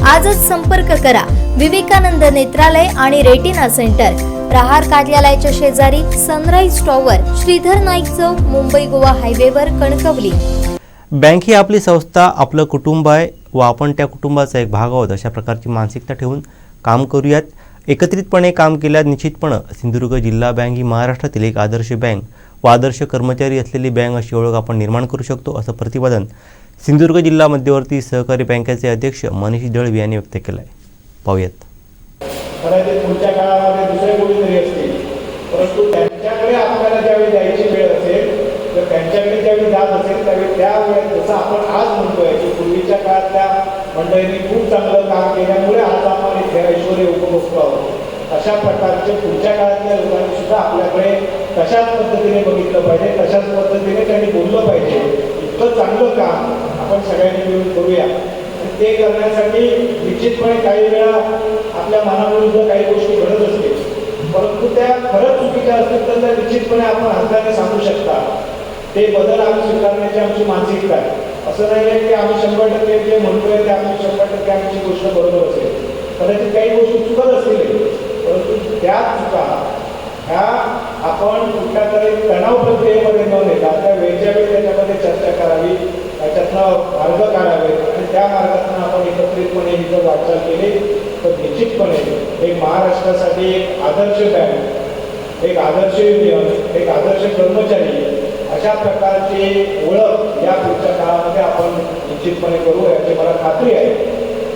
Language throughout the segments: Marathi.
आजच संपर्क करा. विवेकानंद नेत्रालय आणि रेटिना सेंटर. प्रहार कार्यालयाच्या शेजारी सनराईज टॉवर श्रीधर नाईक चौक मुंबई गोवा हायवेवर कणकवली. बँक ही आपली संस्था आपलं कुटुंब आहे व आपण त्या कुटुंबाचा एक भाग आहोत अशा प्रकारची मानसिकता ठेवून काम करूयात. एकत्रितपणे काम केल्यास निश्चितपणे सिंधुदुर्ग जिल्हा बँक ही महाराष्ट्रातील एक आदर्श बँक व आदर्श कर्मचारी असलेली बँक अशी ओळख आपण निर्माण करू शकतो असं प्रतिपादन सिंधुदुर्ग जिल्हा मध्यवर्ती सहकारी बँकेचे अध्यक्ष मनीष दळवी यांनी व्यक्त केलं आहे पाहूयात कदाचित पुढच्या काळामध्ये दुसरे कोणीतरी असतील. परंतु त्यांच्याकडे आपल्याला ज्यावेळी जायची वेळ असेल तर त्यांच्याकडे ज्यावेळी जात असेल त्यावेळी त्या वेळेत जसं आपण आज म्हणतोय की पूर्वीच्या काळातल्या मंडळींनी खूप चांगलं काम केल्यामुळे आज आपण इथे ऐश्वर्य उपभोगतो आहोत. अशा प्रकारचे पुढच्या काळातल्या लोकांनी सुद्धा आपल्याकडे तशाच पद्धतीने बघितलं पाहिजे तशाच पद्धतीने त्यांनी बोललं पाहिजे. इतकं चांगलं काम सगळ्यांनी मिळून करूया. आणि ते करण्यासाठी निश्चितपणे काही वेळा आपल्या मनाविरुद्ध काही गोष्टी घडत असतील. परंतु त्या खरंच चुकीच्या असतील तर त्या निश्चितपणे आपण हक्काने सांगू शकता. ते बदल आम्ही स्वीकारण्याची आमची मानसिकता आहे. असं नाही आहे की आम्ही शंभर टक्के जे म्हणतोय ते आम्ही शंभर टक्के आमची गोष्ट बरोबर असेल. कदाचित काही गोष्टी चुकत असतील. परंतु त्या चुका. ह्या आपण कुठल्या तरी तणाव प्रक्रियेमध्ये न नेता त्या वेळच्या वेळी त्याच्यामध्ये चर्चा करावी. त्याच्यातनं मार्ग काढावे. आणि त्या मार्गातून आपण एकत्रितपणे ही जर वाटचाल केली तर निश्चितपणे एक महाराष्ट्रासाठी एक आदर्श बँक एक आदर्श युनियन एक आदर्श कर्मचारी अशा प्रकारची ओळख या पुढच्या काळामध्ये आपण निश्चितपणे करू याची मला खात्री आहे.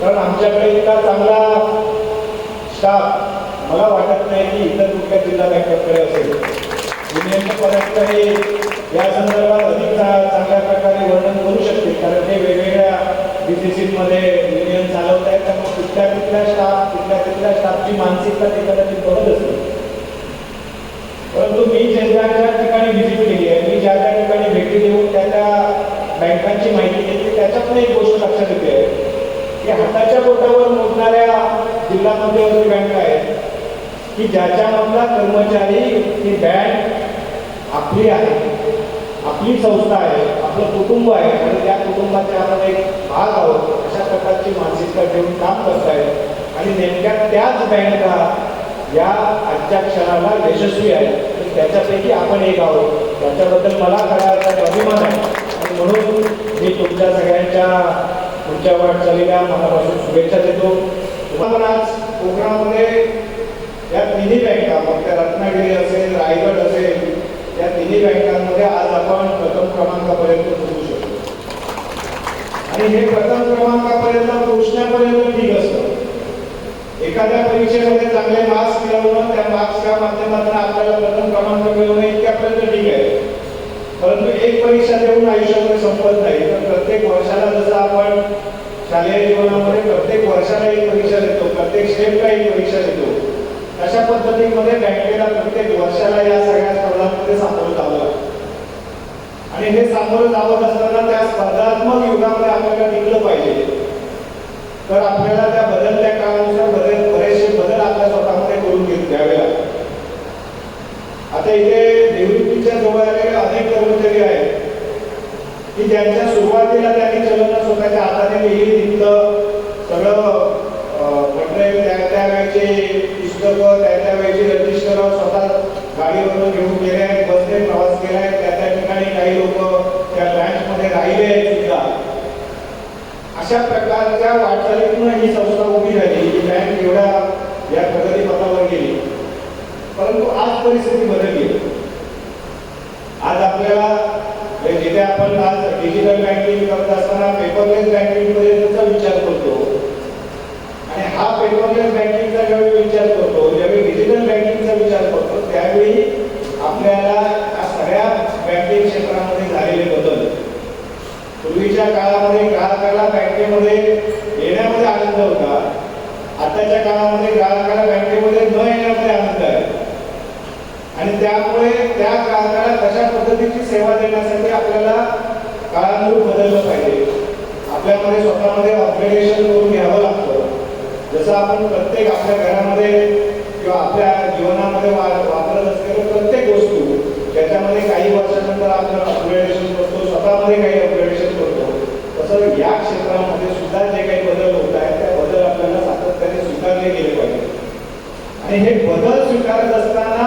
कारण आमच्याकडे इतका चांगला स्टाफ मला वाटत नाही की इतर कुठल्या जिल्हा बँकेकडे असेल. युनियनपर्यंत हे या संदर्भात अधिक चांगल्या प्रकारे वर्णन करू शकतील कारण ते वेगवेगळ्या बी सी युनियन चालवत आहेत त्यामुळे कुठल्या कुठल्या स्टाफ कुठल्या कुठल्या स्टाफची मानसिकता ते कदाचित बघत असते परंतु मी ज्या ज्या ठिकाणी व्हिजिट केली आहे मी ज्या ज्या ठिकाणी भेटी देऊन त्या त्या बँकांची माहिती घेतली त्याच्यातून एक गोष्ट लक्षात येते की हाताच्या बोटावर मोजणाऱ्या जिल्हा मध्यवर्ती बँक आहेत की ज्याच्यामधला कर्मचारी ही बँक आपली आहे. ही संस्था आहे आपलं कुटुंब आहे आणि त्या कुटुंबाचे आपण एक भाग आहोत. अशा प्रकारची मानसिकता ठेवून काम करतायत आणि नेमक्या त्याच बँका या आजच्या क्षणाला यशस्वी आहे. त्याच्यापैकी आपण एक आहोत. त्याच्याबद्दल मला खऱ्या अर्थाने अभिमान आहे. आणि म्हणून मी तुमच्या सगळ्यांच्या पुढच्या वाटचालीला मनापासून शुभेच्छा देतो. तुम्हाला आज कोकणामध्ये या तिन्ही बँका मग त्या रत्नागिरी असेल रायगड असेल तिन्ही बँकांमध्ये आज आपण प्रथम क्रमांकापर्यंत पोहोचू शकतो. आणि हे प्रथम क्रमांकापर्यंत पोहोचण्यापर्यंत ठीक असतं. एखाद्या परीक्षेमध्ये चांगले मार्क्स मिळवणं त्या मार्क्सच्या माध्यमातून आपल्याला प्रथम क्रमांक मिळवणं इतक्यापर्यंत ठीक आहे. परंतु एक परीक्षा देऊन आयुष्यामध्ये संपत नाही. तर प्रत्येक वर्षाला जसं आपण शालेय जीवनामध्ये प्रत्येक वर्षाला एक परीक्षा देतो प्रत्येक स्टेपला एक परीक्षा देतो अशा पद्धतीमध्ये बँकेला प्रत्येक वर्षाला या आणि हे सामोरं जावत असताना त्या स्पर्धात्मक युगामध्ये आपल्याला टिकलं पाहिजे तर आपल्याला त्या बदलत्या काळानुसार बरेच बरेचसे बदल आपल्या स्वतःमध्ये करून घेत घ्यावे लागतात आता इथे निवृत्तीच्या जवळ आलेले अनेक कर्मचारी आहेत की ज्यांच्या सुरुवातीला त्यांनी चलन स्वतःच्या हाताने लिहिली तिथलं सगळं मटेरियल त्या त्या वेळेचे पुस्तकं त्या त्या वेळेचे रजिस्टर स्वतः गाडीवरून घेऊन गेले आहेत बसने प्रवास केला आहे त्या त्या ठिकाणी काही लोक त्या ब्रँचमध्ये राहिले आहेत सुद्धा अशा प्रकारच्या वाटचालीतून ही संस्था उभी राहिली ही बँक एवढ्या या प्रगती पथावर गेली. परंतु आज परिस्थिती बदलली. आज आपल्याला जिथे आपण आज डिजिटल बँकिंग करत असताना पेपरलेस बँकिंग पर्यंतचा विचार करतो. आणि हा पेपरलेस बँकिंगचा ज्यावेळी विचार करतो ज्यावेळी डिजिटल बँकिंगचा विचार करतो त्यावेळी आपल्याला या सगळ्या बँकिंग क्षेत्रामध्ये झालेले बदल पूर्वीच्या काळामध्ये ग्राहकाला बँकेमध्ये येण्यामध्ये आनंद होता आताच्या काळामध्ये काळामध्ये ग्राहकाला बँकेमध्ये न येण्यामध्ये आनंद आहे आणि त्यामुळे त्या ग्राहकाला तशा पद्धतीची सेवा देण्यासाठी आपल्याला काळानुरूप बदललं पाहिजे. आपल्यामध्ये स्वतःमध्ये ऑपरेशन करून घ्यावं लागतं. जसं आपण प्रत्येक आपल्या घरामध्ये किंवा आपल्या जीवनामध्ये वापरत असलेल्या प्रत्येक वस्तू त्याच्यामध्ये काही वर्षानंतर आपण अपग्रेडेशन करतो स्वतःमध्ये काही अपग्रेडेशन करतो तसं या क्षेत्रामध्ये सुद्धा जे काही बदल होत आहेत त्या बदल आपल्याला सातत्याने स्वीकारले गेले पाहिजे आणि हे बदल स्वीकारत असताना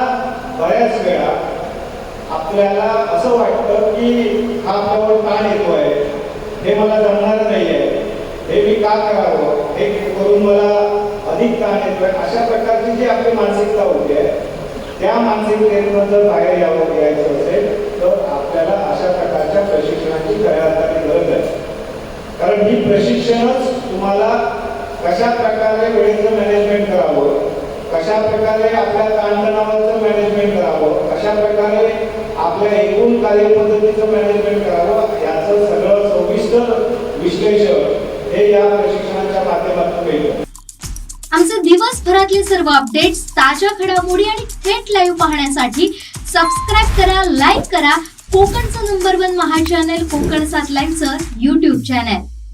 बऱ्याच वेळा आपल्याला असं वाटतं की हा आपल्यावर ताण येतो आहे हे मला जमणार नाही आहे हे मी का करावं? हे करून मला अधिक ताण येतोय. अशा प्रकारची जी आपली मानसिकता होती आहे त्या मानसिकतेतून जर बाहेर यावं यायचं असेल तर आपल्याला अशा प्रकारच्या प्रशिक्षणाची खऱ्या गरज आहे. कारण ही प्रशिक्षणच तुम्हाला कशा प्रकारे वेळेचं मॅनेजमेंट करावं कशा प्रकारे आपल्या ताणतणावाचं मॅनेजमेंट करावं कशा प्रकारे आपल्या एकूण कार्यपद्धतीचं मॅनेजमेंट करावं याचं सगळं सविस्तर विश्लेषण हे या प्रशिक्षणाच्या माध्यमातून मिळतं. आमचे दिवसभरातले सर्व अपडेट्स ताज्या घडामोडी आणि थेट लाईव्ह पाहण्यासाठी सबस्क्राईब करा लाईक करा. कोकणचं नंबर वन महा चॅनल कोकण सात लाईनचं युट्यूब चॅनल